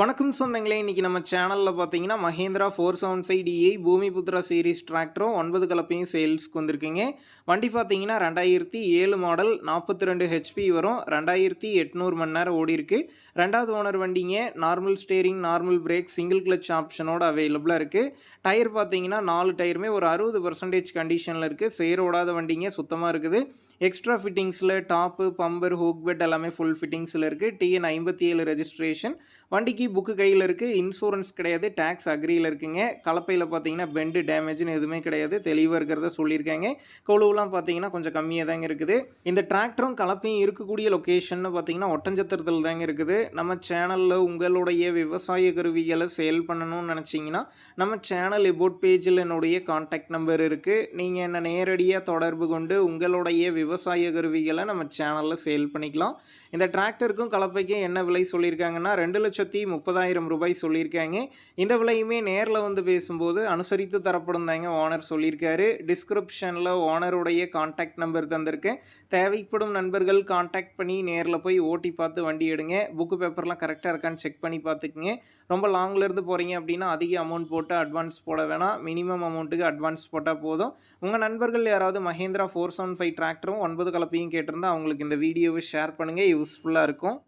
வணக்கம் சொந்தங்களே இன்றைக்கி நம்ம சேனலில் பார்த்தீங்கன்னா Mahindra four seven five DI Bhumiputra series டிராக்டரும் ஒன்பது கலப்பையும் சேல்ஸ்க்கு வந்திருக்குங்க. வண்டி பார்த்தீங்கன்னா ரெண்டாயிரத்தி ஏழு மாடல் நாற்பத்தி ரெண்டு ஹெச்பி வரும். ரெண்டாயிரத்தி எட்நூறு மணி நேரம் ஓடி இருக்கு. ரெண்டாவது ஓனர் வண்டிங்க normal steering normal brake single clutch ஆப்ஷனோட அவைலபிளாக இருக்குது டயர் பார்த்தீங்கன்னா நாலு டயருமே ஒரு அறுபது பர்சன்டேஜ் கண்டிஷனில் இருக்குது சேர் ஓடாத வண்டிங்க சுத்தமாக இருக்குது. எக்ஸ்ட்ரா ஃபிட்டிங்ஸில் டாப்பு பம்பர் ஹூக் பெட் எல்லாமே ஃபுல் ஃபிட்டிங்ஸில் இருக்குது டிஎன் ஐம்பத்தி ஏழு ரெஜிஸ்ட்ரேஷன் வண்டிக்கு புக்கு கையில் இருக்குது இன்சூரன்ஸ் கிடையாது. டேக்ஸ் அக்ரியில் இருக்குங்க. கலப்பையில் பார்த்தீங்கன்னா பெண்டு டேமேஜ்னு எதுவுமே கிடையாது. தெளிவாக இருக்கிறத சொல்லியிருக்காங்க. கொழுவுலாம் பார்த்தீங்கன்னா கொஞ்சம் கம்மியாக தாங்க இருக்குது. இந்த டிராக்டரும் கலப்பையும் இருக்கக்கூடிய லொக்கேஷன் பார்த்தீங்கன்னா ஒட்டஞ்சத்திரத்தில் தாங்க இருக்குது. நம்ம சேனலில் உங்களுடைய விவசாய கருவிகளை சேல் பண்ணணும்னு நினச்சிங்கன்னா நம்ம சேனல் எபோட் பேஜில் என்னுடைய காண்டாக்ட் நம்பர் இருக்குது நீங்கள் என்ன நேரடியாக தொடர்பு கொண்டு உங்களுடைய விவசாய கருவிகளை நம்ம சேனலில் சேல் பண்ணிக்கலாம். இந்த டிராக்டருக்கும் கலப்பைக்கும் என்ன விலை சொல்லியிருக்காங்கன்னா ரெண்டு லட்சத்தி முப்பதாயிரம் ரூபாய் சொல்லியிருக்காங்க. இந்த விலையுமே நேரில் வந்து பேசும்போது அனுசரித்து தரப்படும் தாங்க ஓனர் சொல்லியிருக்காரு. டிஸ்கிரிப்ஷனில் ஓனருடைய காண்டாக்ட் நம்பர் தந்திருக்கேன். தேவைப்படும் நண்பர்கள் காண்டாக்ட் பண்ணி நேரில் போய் ஓட்டி பார்த்து வண்டி எடுங்க. புக்கு பேப்பர்லாம் கரெக்டாக இருக்கான்னு செக் பண்ணி பார்த்துக்குங்க. ரொம்ப லாங்லேருந்து போகிறீங்க அப்படின்னா அதிக அமௌண்ட் போட்டு அட்வான்ஸ் போட வேணாம். மினிமம் அமௌண்ட்டுக்கு அட்வான்ஸ் போட்டால் போதும். உங்கள் நண்பர்கள் யாராவது மஹேந்திரா ஃபோர் செவன் ஃபைவ் டிராக்டரும் ஒன்பது கலப்பையும் கேட்டிருந்தா அவங்களுக்கு இந்த வீடியோவை ஷேர் பண்ணுங்கள் யூஸ்ஃபுல்லாக இருக்கும்.